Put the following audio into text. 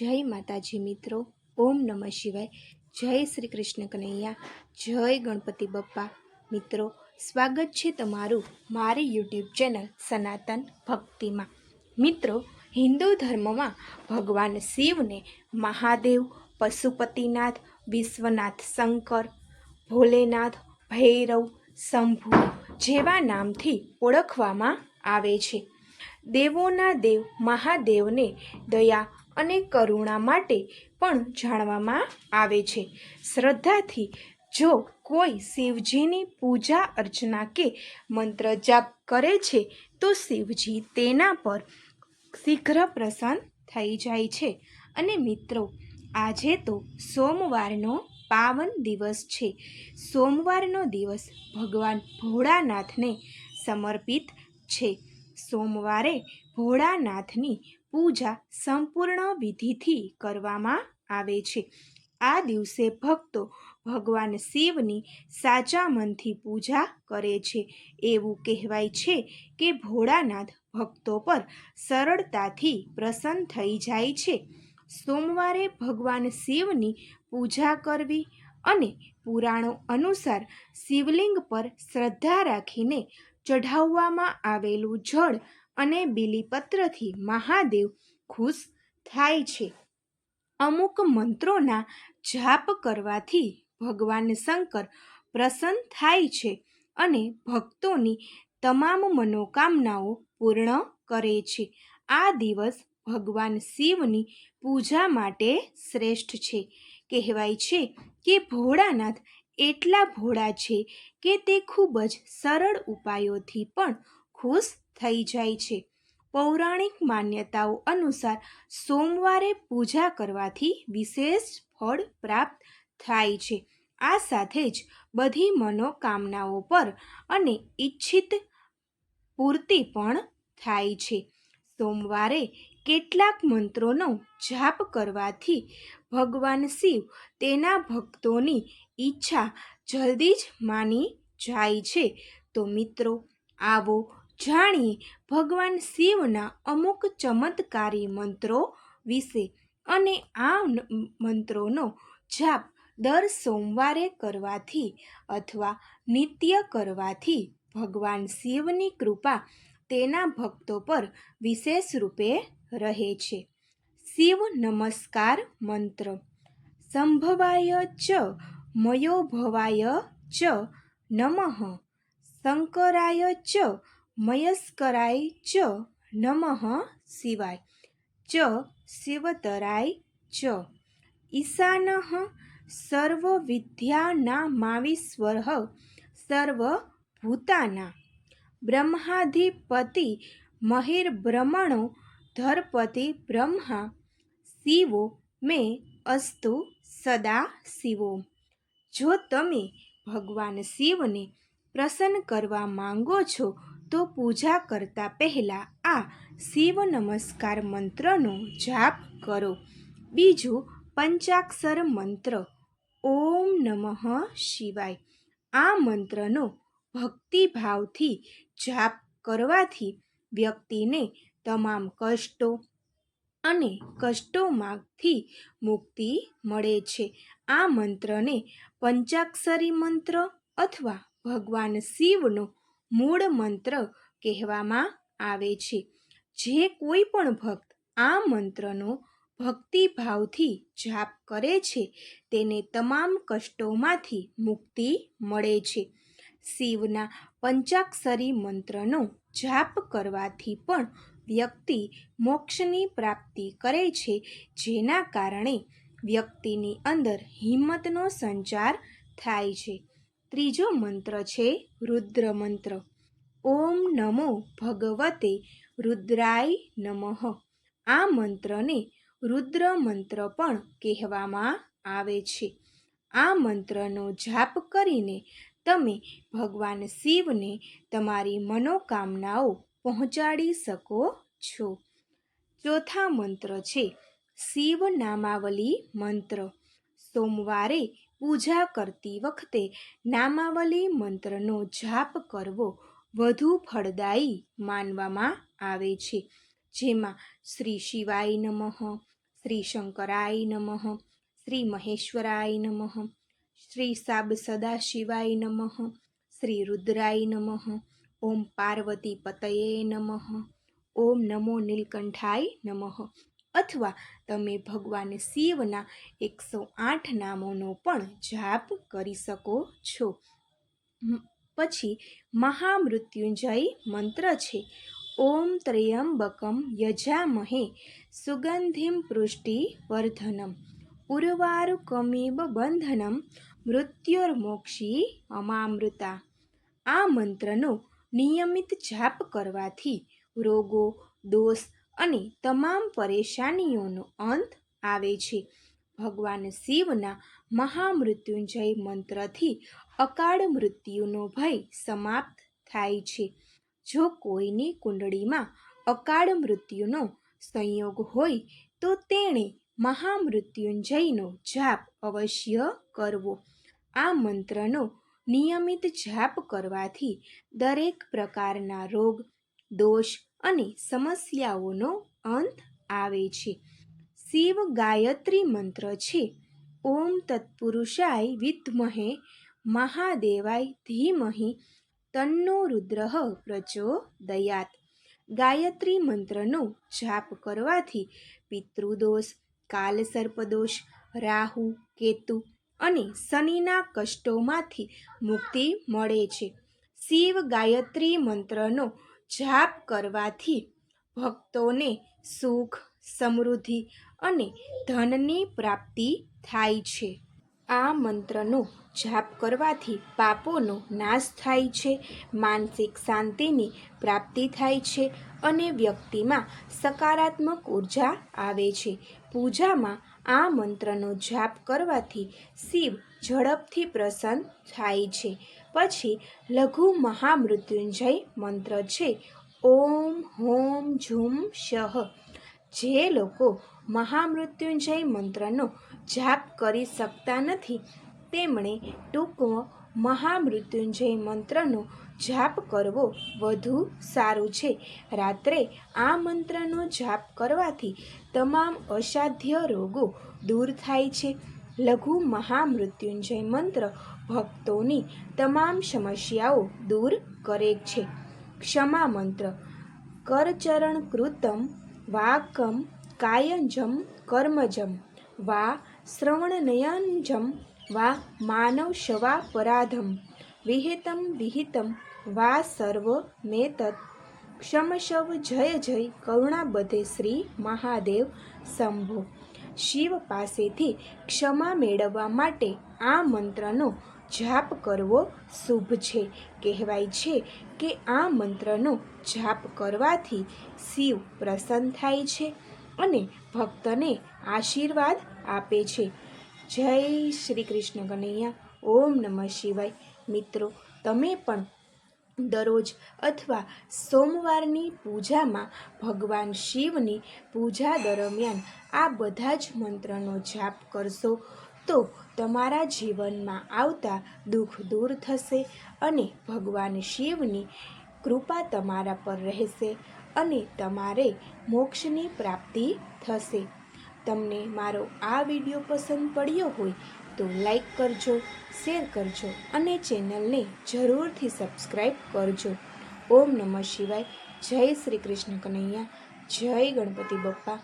જય માતાજી મિત્રો, ઓમ નમઃ શિવાય. જય શ્રી કૃષ્ણ કનૈયા, જય ગણપતિ બપ્પા મિત્રો, સ્વાગત છે તમારું મારી યુટ્યુબ ચેનલ સનાતન ભક્તિમાં. મિત્રો, હિન્દુ ધર્મમાં ભગવાન શિવને મહાદેવ, પશુપતિનાથ, વિશ્વનાથ શંકર, ભોલેનાથ, ભૈરવ, શંભુ જેવા નામથી ઓળખવામાં આવે છે. દેવોના દેવ મહાદેવને દયા અને કરુણા માટે પણ જાણવામાં આવે છે. શ્રદ્ધાથી જો કોઈ શિવજીની પૂજા અર્ચના કે મંત્ર જાપ કરે છે, તો શિવજી તેના પર શીઘ્ર પ્રસન્ન થઈ જાય છે. અને મિત્રો, આજે તો સોમવારનો પાવન દિવસ છે. સોમવારનો દિવસ ભગવાન ભોળાનાથને સમર્પિત છે. સોમવારે ભોળાનાથની પૂજા સંપૂર્ણ વિધિથી કરવામાં આવે છે. આ દિવસે ભક્તો ભગવાન શિવની સાચા મનથી પૂજા કરે છે. એવું કહેવાય છે કે ભોળાનાથ ભક્તો પર સરળતાથી પ્રસન્ન થઈ જાય છે. સોમવારે ભગવાન શિવની પૂજા કરવી અને પુરાણો અનુસાર શિવલિંગ પર શ્રદ્ધા રાખીને ચઢાવવામાં આવેલું જળ અને બીલીપત્રથી મહાદેવ ખુશ થાય છે. અમુક મંત્રોના જાપ કરવાથી ભગવાન શંકર પ્રસન્ન થાય છે અને ભક્તોની તમામ મનોકામનાઓ પૂર્ણ કરે છે. આ દિવસ ભગવાન શિવની પૂજા માટે શ્રેષ્ઠ છે. કહેવાય છે કે ભોળાનાથ એટલા ભોળા છે કે તે ખૂબ જ સરળ ઉપાયોથી પણ ખુશ થઈ જાય છે. પૌરાણિક માન્યતાઓ અનુસાર સોમવારે પૂજા કરવાથી વિશેષ ફળ પ્રાપ્ત થાય છે. આ સાથે જ બધી મનોકામનાઓ પર અને ઈચ્છિત પૂર્તિ પણ થાય છે. સોમવારે કેટલાક મંત્રોનો જાપ કરવાથી ભગવાન શિવ તેના ભક્તોની ઈચ્છા જલ્દી જ માની જાય છે. તો મિત્રો, આવો જાણીએ ભગવાન શિવના અમુક ચમત્કારી મંત્રો વિશે અને આ મંત્રોનો જાપ દર સોમવારે કરવાથી અથવા નિત્ય કરવાથી ભગવાન શિવની કૃપા તેના ભક્તો પર વિશેષ રૂપે રહે છે. શિવ નમસ્કાર મંત્ર. સંભવાય ચ, મયોભવાય ચ, નમઃ. શંકરાય ચ, મયસ્કરાય ચ, નમઃ શિવાય ચ, શિવતરાય ચ. ઈશાન સર્વવિદ્યાનામાવીશ્વર સર્વભૂતાના. બ્રહ્માધિપતિ મહિર્બ્રહ્મણો ધરપતિ બ્રહ્મા શિવો મે અસ્તુ સદા શિવો. જો તમે ભગવાન શિવને પ્રસન્ન કરવા માંગો છો, તો પૂજા કરતા પહેલાં આ શિવ નમસ્કાર મંત્રનો જાપ કરો. બીજું પંચાક્ષર મંત્ર, ઓમ નમઃ શિવાય. આ મંત્રનો ભક્તિભાવથી જાપ કરવાથી વ્યક્તિને તમામ કષ્ટો અને કષ્ટોમાંથી મુક્તિ મળે છે. આ મંત્રને પંચાક્ષરી મંત્ર અથવા ભગવાન શિવનો મૂળ મંત્ર કહેવામાં આવે છે. જે કોઈ પણ ભક્ત આ મંત્રનો ભક્તિભાવથી જાપ કરે છે, તેને તમામ કષ્ટોમાંથી મુક્તિ મળે છે. શિવના પંચાક્ષરી મંત્રનો જાપ કરવાથી પણ વ્યક્તિ મોક્ષની પ્રાપ્તિ કરે છે, જેના કારણે વ્યક્તિની અંદર હિંમતનો સંચાર થાય છે. ત્રીજો મંત્ર છે રુદ્ર મંત્ર. ઓમ નમો ભગવતે રુદ્રાય નમઃ. આ મંત્રને રુદ્ર મંત્ર પણ કહેવામાં આવે છે. આ મંત્રનો જાપ કરીને તમે ભગવાન શિવને તમારી મનોકામનાઓ પહોંચાડી શકો છો. ચોથા મંત્ર છે, શિવ નામાવલી મંત્ર. સોમવારે પૂજા કરતી વખતે નામાવલી મંત્રનો જાપ કરવો વધુ ફળદાયી માનવામાં આવે છે. જેમાં શ્રી શિવાય નમઃ, શ્રી શંકરાય નમઃ, શ્રી મહેશ્વરાય નમઃ, શ્રી સાબ સદાશિવાય નમઃ, શ્રી રુદ્રાય નમઃ ઓમ પાર્વતી પતયે નમઃ. ઓમ નમો નીલકંઠાય નમઃ. અથવા તમે ભગવાન શિવના એકસો આઠ નામોનો પણ જાપ કરી શકો છો. પછી મહામૃત્યુંજય મંત્ર છે. ઓમ ત્રયંબકમ યજામહે સુગંધિમ પૃષ્ટિ વર્ધનમ. ઉર્વારુકમેબ બંધનમ મૃત્યુર્મોક્ષી અમામૃતા. આ મંત્રનો નિયમિત જાપ કરવાથી રોગો, દોષ અને તમામ પરેશાનીઓનો અંત આવે છે. ભગવાન શિવના મહામૃત્યુંજય મંત્રથી અકાળ મૃત્યુનો ભય સમાપ્ત થાય છે. જો કોઈની કુંડળીમાં અકાળ મૃત્યુનો સંયોગ હોય, તો તેણે મહામૃત્યુંજયનો જાપ અવશ્ય કરવો. આ મંત્રનો નિયમિત જાપ કરવાથી દરેક પ્રકારના રોગ, દોષ અને સમસ્યાઓનો અંત આવે છે. શિવ ગાયત્રી મંત્ર છે, ઓમ તત્પુરુષાય વિદ્મહે મહાદેવાય ધીમહિ તન્નો રુદ્ર પ્રચોદયાત ગાયત્રી મંત્રનો જાપ કરવાથી પિતૃદોષ, કાલસર્પદોષ, રાહુ, કેતુ અને શનિના કષ્ટોમાંથી મુક્તિ મળે છે. શિવ ગાયત્રી મંત્રનો જાપ કરવાથી ભક્તોને સુખ, સમૃદ્ધિ અને ધનની પ્રાપ્તિ થાય છે. આ મંત્રનો જાપ કરવાથી પાપોનો નાશ થાય છે, માનસિક શાંતિની પ્રાપ્તિ થાય છે અને વ્યક્તિમાં સકારાત્મક ઊર્જા આવે છે. પૂજામાં આ મંત્રનો જાપ કરવાથી શિવ ઝડપથી પ્રસન્ન થાય છે. પછી લઘુ મહામૃત્યુંજય મંત્ર છે. ઓમ હોમ ઝૂમ શહ જે લોકો મહામૃત્યુંજય મંત્રનો જાપ કરી શકતા નથી તેમણે ટૂંકમાં મહામૃત્યુંજય મંત્રનો જાપ કરવો વધુ સારું છે. રાત્રે આ મંત્રનો જાપ કરવાથી તમામ અસાધ્ય રોગો દૂર થાય છે. લઘુ મહામૃત્યુંજય મંત્ર ભક્તોની તમામ સમસ્યાઓ દૂર કરે છે. ક્ષમા મંત્ર, કરચરણ કૃતમ, વાકમ, કાયંજમ, કર્મજમ, વા, શ્રવણનયંજમ વા માનવ શવાપરાધમ વિહિતમ વિહિતમ વા સર્વ મેતત ક્ષમશવ જય જય કરુણાબધે શ્રી મહાદેવ શંભો શિવ પાસેથી ક્ષમા મેળવવા માટે આ મંત્રનો જાપ કરવો શુભ છે। કહેવાય છે કે આ મંત્રનો જાપ કરવાથી શિવ પ્રસન્ન થાય છે અને ભક્તને આશીર્વાદ આપે છે। જય શ્રી કૃષ્ણ કનૈયા, ઓમ નમઃ શિવાય. મિત્રો, તમે પણ દરરોજ અથવા સોમવારની પૂજામાં ભગવાન શિવની પૂજા દરમિયાન આ બધા જ મંત્રનો જાપ કરશો તો તમારા જીવનમાં આવતા દુઃખ દૂર થશે અને ભગવાન શિવની કૃપા તમારા પર રહેશે અને તમારે મોક્ષની પ્રાપ્તિ થશે. તમને મારો આ વીડિયો પસંદ પડ્યો હોય તો લાઈક કરજો, શેર કરજો અને ચેનલને જરૂરથી સબસ્ક્રાઈબ કરજો. ઓમ નમઃ શિવાય. જય શ્રી કૃષ્ણ કનૈયા. જય ગણપતિ બપ્પા.